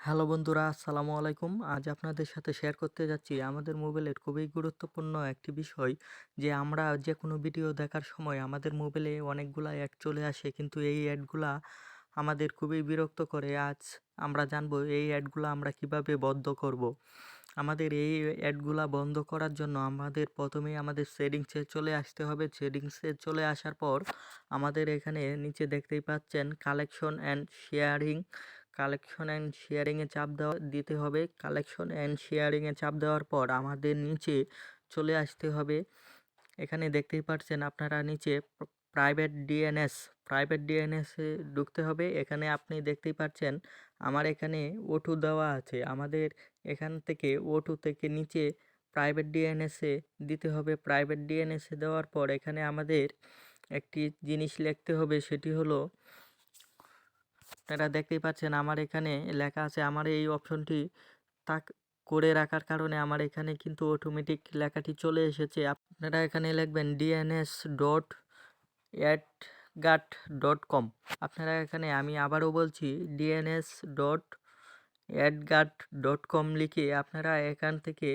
Hello বন্ধুরা, আসসালামু আলাইকুম। আজ আপনাদের সাথে শেয়ার করতে যাচ্ছি আমাদের মোবাইলের খুবই গুরুত্বপূর্ণ একটি বিষয় যে আমরা যে কোনো ভিডিও দেখার সময় আমাদের মোবাইলে অনেকগুলা অ্যাড চলে আসে কিন্তু এই অ্যাডগুলা আমাদের খুবই বিরক্ত করে। আজ আমরা জানব এই অ্যাডগুলা আমরা কীভাবে বন্ধ করব। আমাদের এই অ্যাডগুলা বন্ধ করার জন্য আমাদের প্রথমেই আমাদের সেটিংসে চলে আসতে হবে। সেটিংসে চলে আসার পর আমাদের এখানে নিচে দেখতেই পাচ্ছেন collection and sharing collection and শেয়ারিংয়ে চাপ দেওয়া, দিতে হবে। কালেকশন অ্যান্ড শেয়ারিংয়ে চাপ দেওয়ার পর আমাদের নিচে চলে আসতে হবে। এখানে দেখতেই পাচ্ছেন আপনারা নিচে প্রাইভেট ডিএনএস প্রাইভেট ডিএনএসে ঢুকতে হবে। এখানে আপনি দেখতেই পাচ্ছেন আমার এখানে ওটু দেওয়া আছে। আমাদের এখান থেকে ওটু থেকে নিচে প্রাইভেট ডিএনএসে দিতে হবে। প্রাইভেট ডিএনএসে দেওয়ার পর এখানে আমাদের একটি জিনিস লিখতে হবে, সেটি হলো আপনারা দেখতেই পাচ্ছেন আমার এখানে লেখা আছে, আমার এই অপশনটি তাক করে রাখার কারণে আমার এখানে কিন্তু অটোমেটিক লেখাটি চলে এসেছে। আপনারা এখানে লিখবেন DNS dot AdGuard dot com আপনারা এখানে আমি আবারও বলছি DNS dot AdGuard dot com লিখে আপনারা এখান থেকে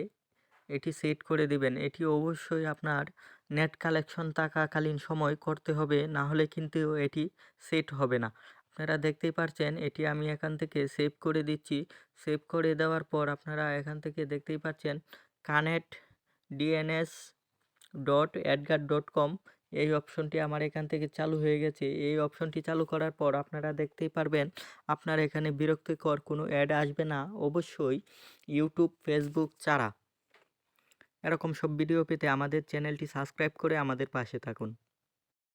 এটি সেট করে দিবেন। এটি অবশ্যই আপনার নেট কালেকশন থাকাকালীন সময় করতে হবে না হলে কিন্তু এটি সেট হবে না। আপনারা দেখতেই পারছেন, এটি আমি এখান থেকে সেভ করে দিচ্ছি। সেভ করে দেওয়ার পর আপনারা এখান থেকে দেখতেই পাচ্ছেন connect DNS dot AdGuard dot com এই অপশনটি আমার এখান থেকে চালু হয়ে গেছে। এই অপশনটি চালু করার পর আপনারা দেখতেই পারবেন, আপনার এখানে বিরক্তিকর কোনো অ্যাড আসবে না, অবশ্যই ইউটিউব ফেসবুক ছাড়া। এরকম সব ভিডিও পেতে আমাদের চ্যানেলটি সাবস্ক্রাইব করে আমাদের পাশে থাকুন।